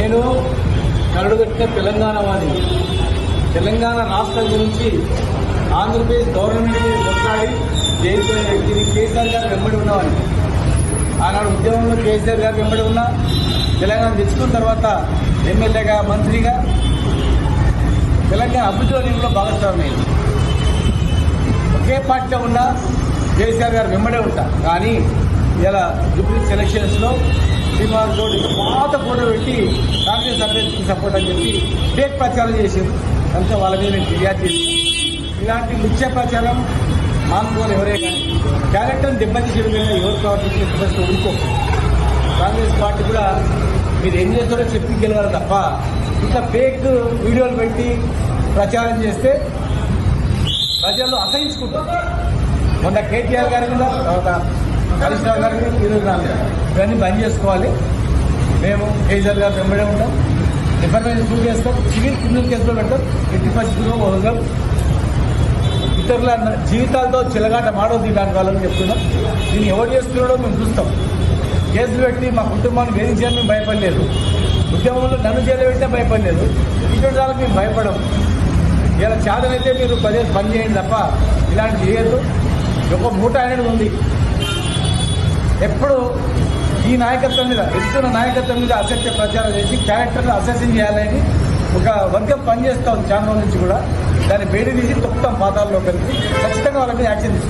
నేను కరడుగట్టిన తెలంగాణవాది. తెలంగాణ రాష్ట్రం గురించి ఆంధ్రప్రదేశ్ గవర్నమెంట్ కొట్లాడి చేసిన వ్యక్తిని కేసీఆర్ గారు వెంబడి ఉన్నవాడిని. ఆనాడు ఉద్యమంలో కేసీఆర్ గారు వెంబడి ఉన్నా తెలంగాణ తెచ్చుకున్న తర్వాత ఎమ్మెల్యేగా మంత్రిగా తెలంగాణ అభివృద్ధిలో భాగస్వామి కూడా పార్టీలో ఉన్న కేసీఆర్ గారు వెంబడే ఉంటా కానీ ఇలా జూబ్లీ సెలక్షన్స్లో శ్రీనివాస్ గౌడ్ పాత ఫోటో పెట్టి కాంగ్రెస్ అభ్యర్థికి సపోర్ట్ అని చెప్పి ఫేక్ ప్రచారం చేశారు అంతా వాళ్ళ మీద నేను ఫిర్యాదు చేశాను ఇలాంటి ముఖ్య ప్రచారం మానుకోరు ఎవరే కానీ క్యారెక్టర్ని దెబ్బతీసే విధంగా ఎవరు ప్రవర్తించే ఫస్ట్ ఊరుకో కాంగ్రెస్ పార్టీ కూడా మీరు ఏం చేస్తారో చెప్పి గెలవాలి తప్ప ఇట్లా ఫేక్ వీడియోలు పెట్టి ప్రచారం చేస్తే ప్రజలు అసహించుకుంటారు. మొన్న కేటీఆర్ గారి మీద తర్వాత హరీష్ రావు గారి మీద ఈరోజు రాలేదు. ఇవన్నీ బంద్ చేసుకోవాలి. మేము కేసీఆర్ గారు వెంబడే ఉంటాం. డిపార్ట్మెంట్ ప్రూవ్ చేస్తాం. సివిల్ క్రిమినల్ కేసులో పెడతాం. ఎట్టి పరిస్థితుల్లో వదలం ఇతరుల జీవితాలతో చిలగాట మాడవద్దు ఇలాంటి వాళ్ళని చెప్తున్నాం. దీన్ని ఎవరు చేస్తున్నాడో మేము చూస్తాం. కేసులు పెట్టి మా కుటుంబాన్ని వేధించాలని మేము భయపడలేదు. ఉద్యమంలో నన్ను జైలు పెట్టినా భయపడలేదు. ఇటువంటి వాళ్ళకి మేము భయపడము. ఇలా చేతనైతే మీరు పదే పని చేయండి తప్ప ఇలాంటి చేయొద్దు. ఒక మూట అనేది ఉంది. ఎప్పుడు ఈ నాయకత్వం మీద ఎత్తున్న నాయకత్వం మీద అసత్య ప్రచారం చేసి క్యారెక్టర్ని అసెసింగ్ చేయాలని ఒక వర్గం పనిచేస్తాం ఉంది చాలా నుంచి కూడా. దాన్ని వేడి తీసి తొక్కుతాం పాదాల్లో కలిపి ఖచ్చితంగా వాళ్ళ మీద యాక్షన్ తీసుకుంటాం